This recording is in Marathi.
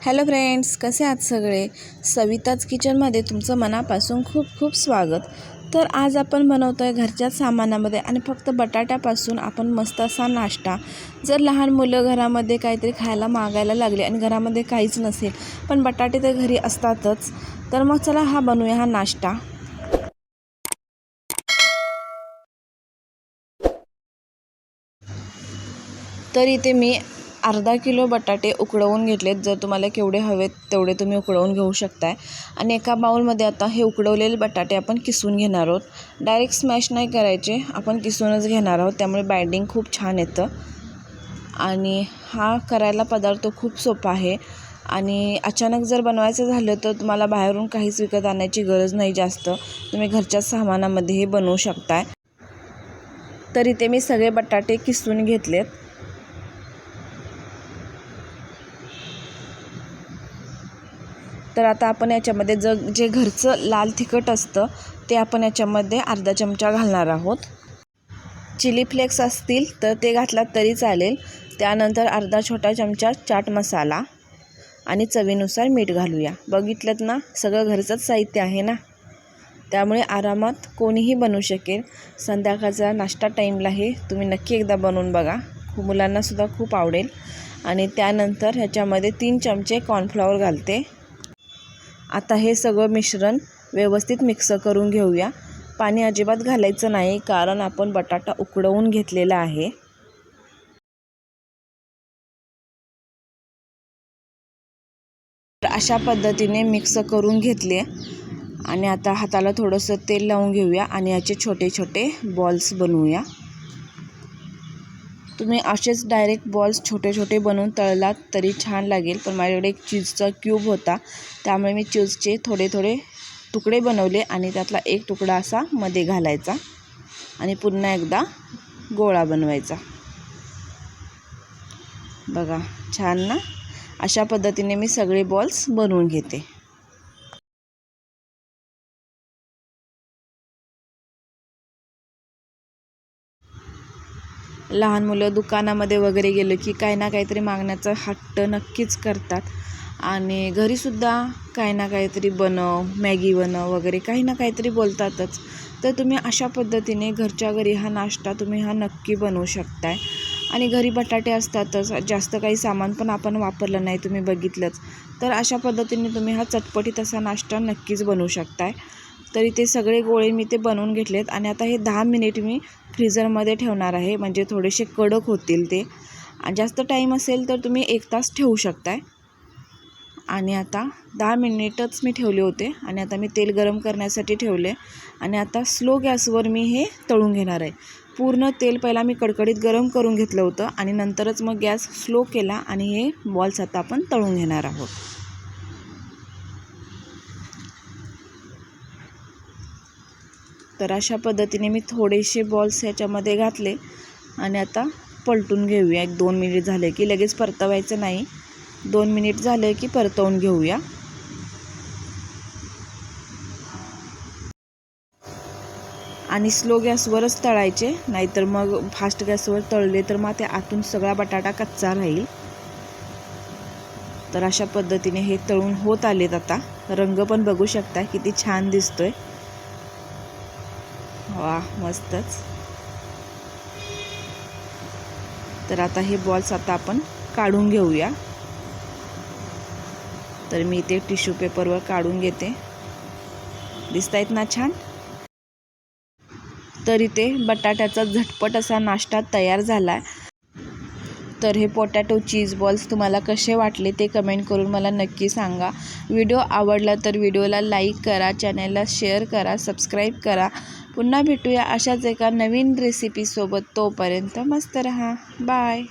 हॅलो फ्रेंड्स कसे आहात सगळे? सविताच किचनमध्ये तुमचं मनापासून खूप खूप स्वागत. तर आज आपण बनवतो आहे घरच्या सामानामध्ये आणि फक्त बटाट्यापासून आपण मस्त असा नाश्ता. जर लहान मुलं घरामध्ये काहीतरी खायला मागायला लागले आणि घरामध्ये काहीच नसेल पण बटाटे तर घरी असतातच तर मग चला हा बनवूया हा नाश्ता. तर इथे मी अर्धा किलो बटाटे उकडवून घेतलेत. जर तुम्हाला केवढे हवेत तेवढे तुम्ही उकडवून घेऊ शकताय. आणि एका बाउलमध्ये आता हे उकडवलेले बटाटे आपण किसून घेणार आहोत. डायरेक्ट स्मॅश नाही करायचे. आपण किसूनच घेणार आहोत. त्यामुळे बाइंडिंग खूप छान येतं. आणि हा करायला पदार्थ खूप सोपा आहे. आणि अचानक जर बनवायचं झालं तर तुम्हाला बाहेरून काहीच विकत आणायची गरज नाही जास्त. तुम्ही घरच्या सामानामध्ये हे बनवू शकताय. तर इथे मी सगळे बटाटे किसून घेतलेत. तर आता आपण याच्यामध्ये ज जे घरचं लाल तिखट असतं ते आपण याच्यामध्ये अर्धा चमचा घालणार आहोत. चिली फ्लेक्स असतील तर ते घातलात तरी चालेल. त्यानंतर अर्धा छोटा चमचा चाट मसाला आणि चवीनुसार मीठ घालूया. बघितलं ना सगळं घरचंच साहित्य आहे ना? त्यामुळे आरामात कोणीही बनवू शकेल. संध्याकाळचा नाश्ता टाईमला हे तुम्ही नक्की एकदा बनवून बघा. मुलांनासुद्धा खूप आवडेल. आणि त्यानंतर ह्याच्यामध्ये तीन चमचे कॉर्नफ्लॉवर घालते. आता हे सगळं मिश्रण व्यवस्थित मिक्स करून घेऊया. पाणी अजिबात घालायचं नाही कारण आपण बटाटा उकडवून घेतलेला आहे. अशा पद्धतीने मिक्स करून घेतले. आणि आता हाताला थोडंसं तेल लावून घेऊया आणि याचे छोटे छोटे बॉल्स बनवूया. तुम्ही असेच डायरेक्ट बॉल्स छोटे छोटे बनवून तळलात तरी छान लागेल. पण माझ्याकडे एक चीजचा क्यूब होता. त्यामुळे मी चीजचे थोडे थोडे तुकडे बनवले आणि त्यातला एक तुकडा असा मध्ये घालायचा आणि पुन्हा एकदा गोळा बनवायचा. बघा छान ना? अशा पद्धतीने मी सगळे बॉल्स बनवून घेते. लहान मुलं दुकानामध्ये वगैरे गेलं की काही ना काहीतरी मागण्याचा हट्ट नक्कीच करतात. आणि घरीसुद्धा काही ना काहीतरी बनव मॅगी बनव वगैरे काही ना काहीतरी बोलतातच. तर तुम्ही अशा पद्धतीने घरच्या घरी हा नाश्ता तुम्ही हा नक्की बनवू शकताय. आणि घरी बटाटे असतातच जास्त काही सामान पण आपण वापरलं नाही तुम्ही बघितलंच. तर अशा पद्धतीने तुम्ही हा चटपटीत असा नाश्ता नक्कीच बनवू शकताय. तरी ते सगळे गोळे मी ते बनवून घेतलेत आणि आता हे दहा मिनिट मी फ्रीझरमध्ये ठेवणार आहे म्हणजे थोडेसे कडक होतील ते. जास्त टाईम असेल तर तुम्ही एक तास ठेवू शकताय. आणि आता दहा मिनिटच मी ठेवले होते आणि आता मी तेल गरम करण्यासाठी ठेवले. आणि आता स्लो गॅसवर मी हे तळून घेणार आहे. पूर्ण तेल पहिला मी कडकडीत गरम करून घेतलं होतं आणि नंतरच मग गॅस स्लो केला आणि हे बॉल्स आता आपण तळून घेणार आहोत. तर अशा पद्धतीने मी थोडेसे बॉल्स ह्याच्यामध्ये घातले. आणि आता पलटून घेऊया. एक दोन मिनिट झाले की लगेच परतवायचं नाही. दोन मिनिट झाले की परतवून घेऊया. आणि स्लो गॅसवरच तळायचे नाहीतर मग फास्ट गॅसवर तळले तर मग ते आतून सगळा बटाटा कच्चा राहील. तर अशा पद्धतीने हे तळून होत आलेत आता. रंग पण बघू शकता किती छान दिसतोय. वा मस्तच. तर आता हे बॉल्स आता आपण काढून घेऊया. तर मी इथे टिश्यू पेपरवर काढून घेते. दिसत आहेत ना छान? तर इथे बटाट्याचा झटपट असा नाश्ता तयार झाला आहे तर हे पोटॅटो चीज बॉल्स तुम्हाला कसे वाटले ते कमेंट करून मला नक्की सांगा. व्हिडिओ आवडला तर व्हिडिओला लाईक करा चॅनलला शेअर करा सबस्क्राईब करा. पुन्हा भेटूया अशाच एका नवीन रेसिपीसोबत तोपर्यंत मस्त रहा. बाय